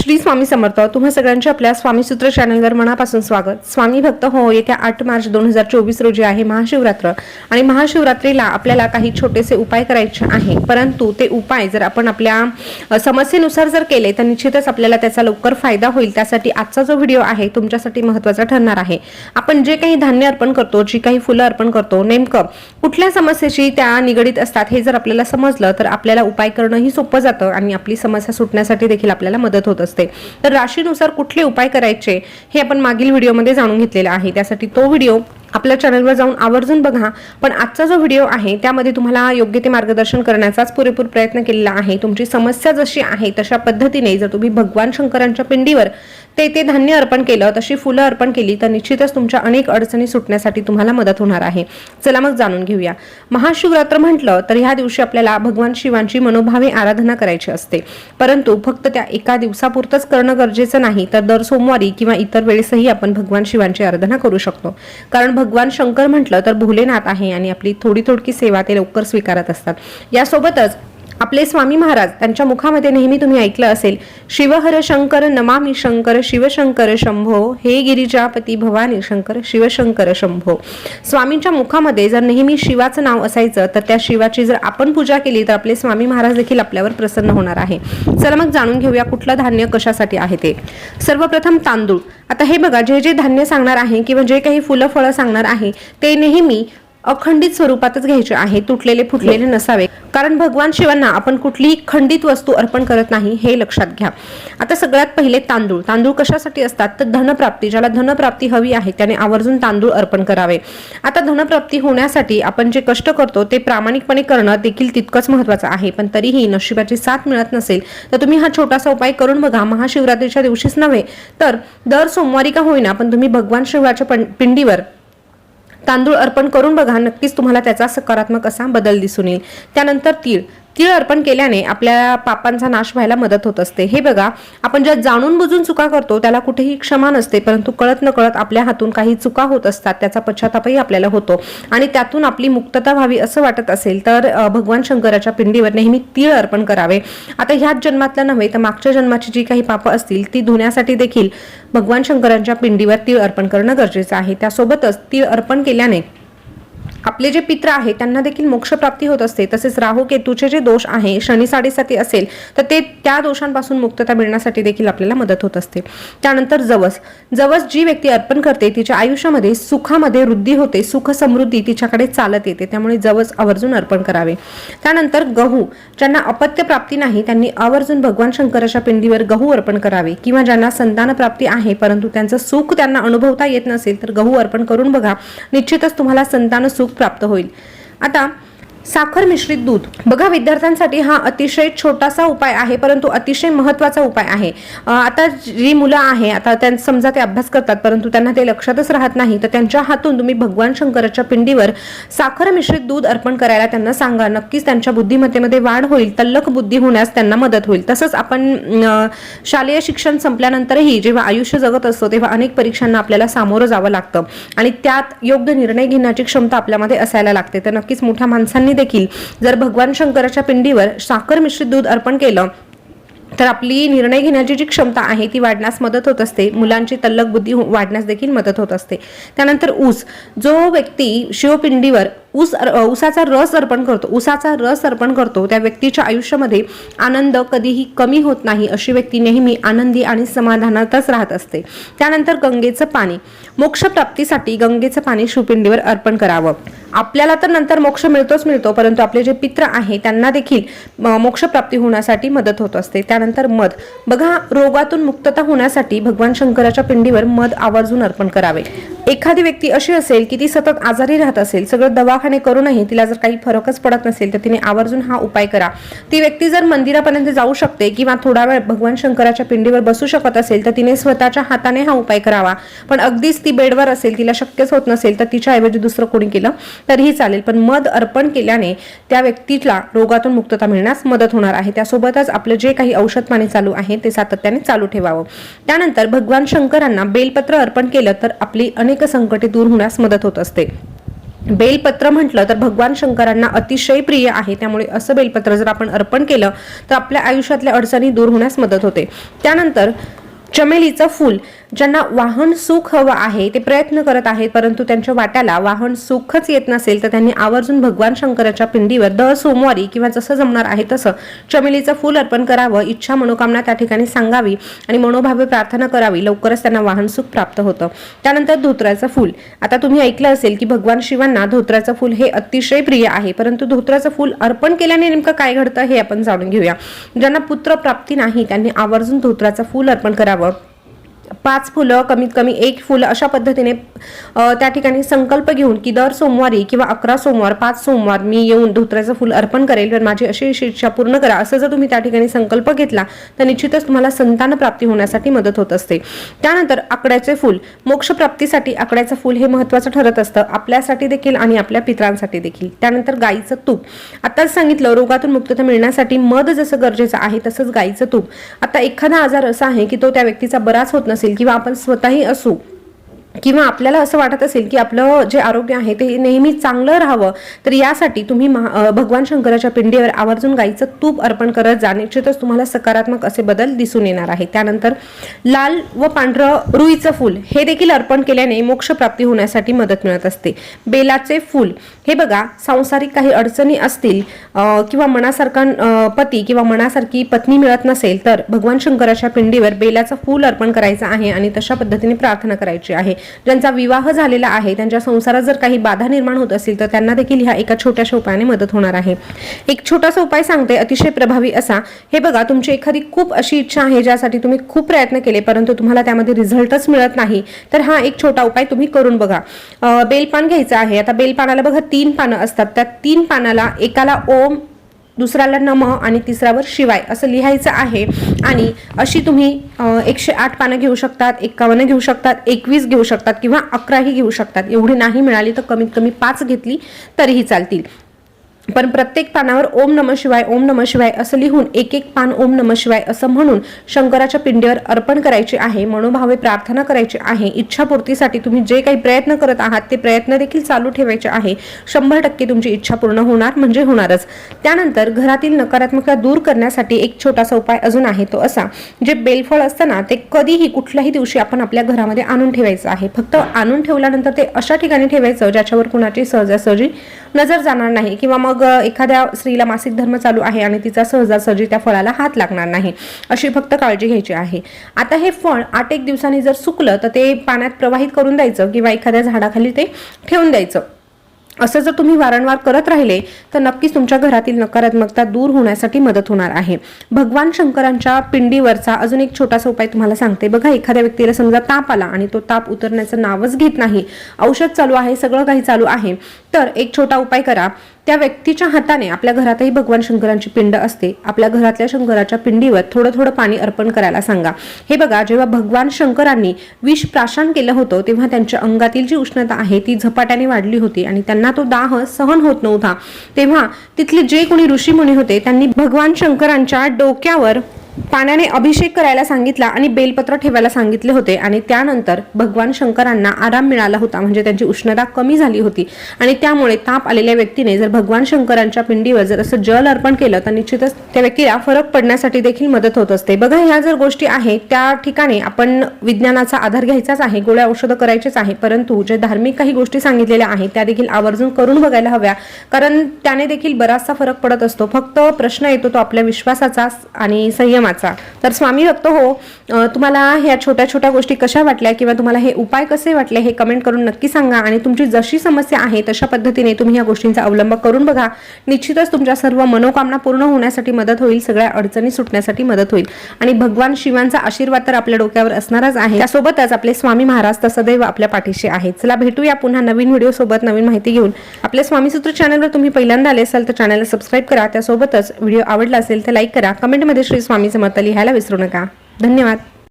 श्री स्वामी समर्थ तुम्हा सगळ्यांचे आपल्या स्वामी सूत्र चॅनलवर मनापासून स्वागत. स्वामी भक्त हो येत्या आठ मार्च दोन हजार चोवीस रोजी आहे महाशिवरात्र. आणि महाशिवरात्रीला आपल्याला काही छोटेसे उपाय करायचे आहे. परंतु ते उपाय जर आपण आपल्या समस्येनुसार जर केले तर निश्चितच आपल्याला त्याचा लवकर फायदा होईल. त्यासाठी आजचा जो व्हिडिओ आहे तुमच्यासाठी महत्त्वाचा ठरणार आहे. आपण जे काही धान्य अर्पण करतो जी काही फुलं अर्पण करतो नेमकं कुठल्या समस्येशी त्या निगडीत असतात हे जर आपल्याला समजलं तर आपल्याला उपाय करणंही सोपं जातं आणि आपली समस्या सुटण्यासाठी देखील आपल्याला मदत होत असते. तर राशीनुसार कुठले उपाय करायचे हे आपण मागील व्हिडिओमध्ये जाणून घेतलेलं आहे. त्यासाठी तो व्हिडिओ आपल्या चॅनलवर जाऊन आवर्जून बघा. पण आजचा जो व्हिडिओ आहे त्यामध्ये तुम्हाला योग्य ते मार्गदर्शन करण्याचाच पुरेपूर प्रयत्न केलेला आहे. तुमची समस्या जशी आहे तशा पद्धतीने जर तुम्ही भगवान शंकरांच्या पिंडीवर ते ते धान्य अर्पण केलं तशी फुलं अर्पण केली तर निश्चितच तुमच्या अनेक अडचणी सुटण्यासाठी तुम्हाला मदत होणार आहे. चला मग जाणून घेऊया. महाशिवरात्र म्हटलं तर ह्या दिवशी आपल्याला भगवान शिवांची मनोभावे आराधना करायची असते. परंतु फक्त त्या एका दिवसापुरतंच करणं गरजेचं नाही तर दर सोमवारी किंवा इतर वेळेसही आपण भगवान शिवांची आराधना करू शकतो. कारण भगवान शंकर म्हटलं तर भोलेनाथ आहे आणि आपली थोडी थोडकी सेवा ते लवकर स्वीकारत असतात. यासोबतच आपले स्वामी महाराज त्यांच्या मुखामध्ये नेहमी तुम्ही ऐकलं असेल शिवहर शंकर नमामी शंकर शिवशंकर शंभो हे गिरिजापती भवानी शंकर शिवशंकर शंभो. स्वामींच्या मुखामध्ये जर नेहमी शिवाचं नाव असायचं तर त्या शिवाची जर आपण पूजा केली तर आपले स्वामी महाराज देखील आपल्यावर प्रसन्न होणार आहे. चला मग जाणून घेऊया कुठलं धान्य कशासाठी आहे ते. सर्वप्रथम तांदूळ. आता हे बघा जे जे धान्य सांगणार आहे किंवा जे काही फुलं फळं सांगणार आहे ते नेहमी अखंडित स्वरूपातच घ्यायचे आहे तुटलेले फुटलेले नसावे. कारण भगवान शिवांना आपण कुठलीही खंडित वस्तू अर्पण करत नाही हे लक्षात घ्या. आता सगळ्यात पहिले तांदूळ. तांदूळ कशासाठी असतात? तर धनप्राप्ती. ज्याला धनप्राप्ती हवी आहे त्याने आवर्जून तांदूळ अर्पण करावे. आता धनप्राप्ती होण्यासाठी आपण जे कष्ट करतो ते प्रामाणिकपणे करणं देखील तितकंच महत्वाचं आहे. पण तरीही नशिबाची साथ मिळत नसेल तर तुम्ही हा छोटासा उपाय करून बघा. महाशिवरात्रीच्या दिवशीच नव्हे तर दर सोमवारी का होईना पण तुम्ही भगवान शिवाच्या पिंडीवर तांदूळ अर्पण करून बघा नक्कीच तुम्हाला त्याचा सकारात्मक असा बदल दिसून येईल. त्यानंतर तीळ. तीळ अर्पण केल्याने आपल्या पापांचा नाश व्हायला मदत होत असते. हे बघा आपण ज्या जाणून बुजून चुका करतो त्याला कुठेही क्षमा नसते परंतु कळत न कळत आपल्या हातून काही चुका होत असतात त्याचा पश्चातापही आपल्याला होतो. आणि त्यातून आपली मुक्तता व्हावी असं वाटत असेल तर भगवान शंकराच्या पिंडीवर नेहमी तीळ अर्पण करावे. आता ह्याच जन्मातल्या नव्हे तर मागच्या जन्माची जी काही पापं असतील ती धुण्यासाठी देखील भगवान शंकरांच्या पिंडीवर तीळ अर्पण करणं गरजेचं आहे. त्यासोबतच तीळ अर्पण केल्याने आपले जे पित्र आहे त्यांना देखील मोक्षप्राप्ती होत असते. तसेच राहू केतूचे जे दोष आहे शनी साडेसाती असेल तर ते त्या दोषांपासून मुक्तता मिळण्यासाठी देखील आपल्याला मदत होत असते. त्यानंतर जवस. जवस जी व्यक्ती अर्पण करते तिच्या आयुष्यामध्ये सुखामध्ये वृद्धी होते सुख समृद्धी तिच्याकडे चालत येते. त्यामुळे जवस आवर्जून अर्पण करावे. त्यानंतर गहू. ज्यांना अपत्य प्राप्ती नाही त्यांनी आवर्जून भगवान शंकराच्या पिंडीवर गहू अर्पण करावे. किंवा ज्यांना संतान प्राप्ती आहे परंतु त्यांचं सुख त्यांना अनुभवता येत नसेल तर गहू अर्पण करून बघा. निश्चितच तुम्हाला संतान सुख प्राप्त होईल. आता साखर मिश्रित दूध. बघा विद्यार्थ्यांसाठी हा अतिशय छोटासा उपाय आहे परंतु अतिशय महत्त्वाचा उपाय आहे. आता जी मुलं आहे आता त्यां समजा ते अभ्यास करतात परंतु त्यांना ते लक्षातच राहत नाही तर त्यांच्या हातून तुम्ही भगवान शंकराच्या पिंडीवर साखर मिश्रित दूध अर्पण करायला त्यांना सांगा. नक्कीच त्यांच्या बुद्धिमत्तेमध्ये वाढ होईल तल्लख बुद्धी होण्यास त्यांना मदत होईल. तसंच आपण शालेय शिक्षण संपल्यानंतरही जेव्हा आयुष्य जगत असतो तेव्हा अनेक परीक्षांना आपल्याला सामोरं जावं लागतं. आणि त्यात योग्य निर्णय घेण्याची क्षमता आपल्यामध्ये असायला लागते. तर नक्कीच मोठ्या माणसांनी देखील जर भगवान शंकराच्या पिंडीवर साखर मिश्रित दूध अर्पण केलं तर आपली निर्णय घेण्याची जी क्षमता आहे ती वाढण्यास मदत होत असते. मुलांची तल्लक बुद्धी वाढण्यास देखील मदत होत असते. त्यानंतर ऊस. जो व्यक्ती शिवपिंडीवर ऊस ऊसाचा रस अर्पण करतो. ऊसाचा रस अर्पण करतो. त्या व्यक्तीच्या आयुष्यामध्ये आनंद कधीही कमी होत नाही अशी व्यक्ती नेहमी आनंदी आणि समाधानातच राहत असते. त्यानंतर गंगेचं पाणी. मोक्षप्राप्तीसाठी गंगेचं पाणी शिवपिंडीवर अर्पण करावं. आपल्याला तर नंतर मोक्ष मिळतोच मिळतो परंतु आपले जे पित्र आहे त्यांना देखील मोक्षप्राप्ती होण्यासाठी मदत होत असते. त्यानंतर मध. बघा रोगातून मुक्तता होण्यासाठी भगवान शंकराच्या पिंडीवर मध आवर्जून अर्पण करावे. एखादी व्यक्ती अशी असेल की ती सतत आजारी राहत असेल सगळं दवाखाने करूनही तिला जर काही फरकच पडत नसेल तर तिने आवर्जून हा उपाय करा. ती व्यक्ती जर मंदिरापर्यंत जाऊ शकते किंवा थोडा वेळ भगवान शंकराच्या पिंडीवर बसू शकत असेल तर तिने स्वतःच्या हाताने हा उपाय करावा. पण अगदीच ती बेडवर असेल तिला शक्यच होत नसेल तर तिच्या ऐवजी दुसरं कोणी केलं तरीही चालेल. पण मध अर्पण केल्याने त्या व्यक्तीला रोगातून मुक्तता मिळण्यास मदत होणार आहे. त्यासोबतच आपलं जे काही औषध पाणी चालू आहे ते सातत्याने चालू ठेवावं. त्यानंतर भगवान शंकरांना बेलपत्र अर्पण केलं तर आपली अनेक संकटे दूर होण्यास मदत होत असते. बेलपत्र म्हटलं तर भगवान शंकरांना अतिशय प्रिय आहे. त्यामुळे असं बेलपत्र जर आपण अर्पण केलं तर आपल्या आयुष्यातल्या अडचणी दूर होण्यास मदत होते. त्यानंतर चमेलीचं फूल. ज्यांना वाहन सुख हवं आहे ते प्रयत्न करत आहेत परंतु त्यांच्या वाट्याला वाहन सुखच येत नसेल तर त्यांनी आवर्जून भगवान शंकराच्या पिंडीवर दर सोमवारी किंवा जसं जमणार आहे तसं चमेलीचं फूल अर्पण करावं इच्छा मनोकामना त्या ठिकाणी सांगावी आणि मनोभावे प्रार्थना करावी लवकरच त्यांना वाहन सुख प्राप्त होतं. त्यानंतर धोत्राचं फूल. आता तुम्ही ऐकलं असेल की भगवान शिवांना धोत्राचं फूल हे अतिशय प्रिय आहे परंतु धोत्राचं फूल अर्पण केल्याने नेमकं काय घडतं हे आपण जाणून घेऊया. ज्यांना पुत्र प्राप्ती नाही त्यांनी आवर्जून धोत्राचं फूल अर्पण करावं. पाच फुलं कमीत कमी एक फुलं अशा पद्धतीने त्या ठिकाणी संकल्प घेऊन की दर सोमवारी किंवा अकरा सोमवार पाच सोमवार मी येऊन धोत्र्याचं फुल अर्पण करेल. तर माझी अशी अशी इच्छा पूर्ण करा. असं जर तुम्ही त्या ठिकाणी संकल्प घेतला तर निश्चितच तुम्हाला संतान प्राप्ती होण्यासाठी मदत होत असते. त्यानंतर आकड्याचे फूल. मोक्षप्राप्तीसाठी आकड्याचं फूल हे महत्त्वाचं ठरत असतं. आपल्यासाठी देखील आणि आपल्या पित्रांसाठी देखील. त्यानंतर गाईचं तूप. आताच सांगितलं रोगातून मुक्तता मिळण्यासाठी मध जसं गरजेचं आहे तसंच गाईचं तूप. आता एखादा आजार असा आहे की तो त्या व्यक्तीचा बराच होत असेल किंवा आपण स्वतःही असू किंवा आपल्याला असं वाटत असेल की आपलं जे आरोग्य आहे ते नेहमी चांगलं राहावं तर यासाठी तुम्ही महा- भगवान शंकराच्या पिंडीवर आवर्जून गाईचं तूप अर्पण करत जा. निश्चितच तुम्हाला सकारात्मक असे बदल दिसून येणार आहे त्यानंतर लाल व पांढरं रुईचं फूल हे देखील अर्पण केल्याने मोक्षप्राप्ती होण्यासाठी मदत मिळत असते. बेलाचे फूल हे बघा सांसारिक काही अडचणी असतील किंवा मनासारखा पती किंवा मनासारखी पत्नी मिळत नसेल तर भगवान शंकराच्या पिंडीवर बेलाचं फूल अर्पण करायचं आहे आणि तशा पद्धतीने प्रार्थना करायची आहे. ज्यांचा विवाह झालेला आहे त्यांच्या संसारात जर काही बाधा निर्माण होत असेल तर त्यांना देखील ह्या एका छोट्याशा उपायाने मदत होणार आहे. एक छोटासा उपाय सांगते अतिशय प्रभावी असा. हे बघा तुमची एखादी खूप अशी इच्छा आहे ज्यासाठी तुम्ही खूप प्रयत्न केले परंतु तुम्हाला त्यामध्ये रिझल्टच मिळत नाही तर हा एक छोटा उपाय तुम्ही करून बघा. बेलपान घ्यायचं आहे. आता बेलपानाला बघा तीन पानं असतात. त्या तीन पानाला एकाला ओम दुसऱ्याला नम आणि तिसऱ्यावर शिवाय असं लिहायचं आहे. आणि अशी तुम्ही एकशे आठ पानं घेऊ शकतात एक्कावन्न घेऊ शकतात एकवीस घेऊ शकतात किंवा अकराही घेऊ शकतात. एवढी नाही मिळाली तर कमीत कमी पाच घेतली तरीही चालतील. पण प्रत्येक पानावर ओम नम शिवाय ओम नम शिवाय असं लिहून एक एक पान ओम नम शिवाय असं म्हणून शंकराच्या पिंडीवर अर्पण करायचे आहे मनोभावे प्रार्थना करायची आहे इच्छापूर्तीसाठी तुम्ही जे काही प्रयत्न करत आहात ते प्रयत्न देखील चालू ठेवायचे आहे. शंभर टक्के तुमची इच्छा पूर्ण होणार म्हणजे होणारच. त्यानंतर घरातील नकारात्मकता दूर करण्यासाठी एक छोटासा उपाय अजून आहे तो असा जे बेलफळ असतं ना ते कधीही कुठल्याही दिवशी आपण आपल्या घरामध्ये आणून ठेवायचं आहे. फक्त आणून ठेवल्यानंतर ते अशा ठिकाणी ठेवायचं ज्याच्यावर कुणाची सहजासहजी नजर जाणार नाही किंवा मग मग एखाद्या स्त्रीला मासिक धर्म चालू आहे आणि तिचा सहजासहजी त्या फळाला हात लागणार नाही अशी फक्त काळजी घ्यायची आहे. आता हे फळ आठ एक दिवसांनी जर सुकलं तर ते पाण्यात प्रवाहित करून द्यायचं किंवा एखाद्या झाडाखाली ते ठेवून द्यायचं. असं जर तुम्ही वारंवार करत राहिले तर नक्कीच तुमच्या घरातील नकारात्मकता दूर होण्यासाठी मदत होणार आहे. भगवान शंकरांच्या पिंडीवरचा अजून एक छोटासा उपाय तुम्हाला सांगते. बघा एखाद्या व्यक्तीला समजा ताप आला आणि तो ताप उतरण्याचं नावच घेत नाही औषध चालू आहे सगळं काही चालू आहे तर एक छोटा उपाय करा. त्या व्यक्तीच्या हाताने आपल्या घरातही भगवान शंकरांची पिंड असते. आपल्या घरातल्या शंकराच्या पिंडीवर थोडं थोडं पाणी अर्पण करायला सांगा. हे बघा जेव्हा भगवान शंकरांनी विष प्राशन केलं होतं तेव्हा त्यांच्या अंगातील जी उष्णता आहे ती झपाट्याने वाढली होती आणि त्यांना तो दाह सहन होत नव्हता. तेव्हा तिथले जे कोणी ऋषीमुनी होते त्यांनी भगवान शंकरांच्या डोक्यावर पाण्याने अभिषेक करायला सांगितला आणि बेलपत्र ठेवायला सांगितले होते. आणि त्यानंतर भगवान शंकरांना आराम मिळाला होता. म्हणजे त्यांची उष्णता कमी झाली होती. आणि त्यामुळे ताप आलेल्या व्यक्तीने जर भगवान शंकरांच्या पिंडीवर जर असं जल अर्पण केलं तर निश्चितच त्या व्यक्तीला फरक पडण्यासाठी देखील मदत होत असते. बघा ह्या जर गोष्टी आहेत त्या ठिकाणी आपण विज्ञानाचा आधार घ्यायचाच आहे गोळ्या औषधं करायचेच आहे. परंतु जे धार्मिक काही गोष्टी सांगितलेल्या आहेत त्या देखील आवर्जून करून बघायला हव्या. कारण त्याने देखील बराचसा फरक पडत असतो. फक्त प्रश्न येतो तो आपल्या विश्वासाचा आणि संयमाचा तर स्वामी भक्त हो तुम्हाला ह्या छोट्या छोट्या गोष्टी कशा वाटल्या किंवा तुम्हाला हे उपाय कसे वाटले हे कमेंट करून नक्की सांगा आणि तुमची जशी समस्या आहे तशा पद्धतीने तुम्ही या गोष्टींचा अवलंब करून बघा. निश्चितच तुमच्या सर्व मनोकामना पूर्ण होण्यासाठी मदत होईल सगळ्या अडचणी सुटण्यासाठी मदत होईल. आणि भगवान शिवांचा आशीर्वाद तर आपल्या डोक्यावर असणारच आहे. त्यासोबतच आपले स्वामी महाराज तर सदैव आपल्या पाठीशी आहेत. चला भेटूया पुन्हा नवीन व्हिडिओ सोबत नवीन माहिती घेऊन. आपल्या स्वामीसूत्र चॅनलवर तुम्ही पहिल्यांदा आले असाल तर चॅनलला सबस्क्राईब करा. त्यासोबतच व्हिडिओ आवडला असेल तर लाईक करा. कमेंटमध्ये श्री स्वामी स्वामीचं मत लिहायला विसरू नका. धन्यवाद.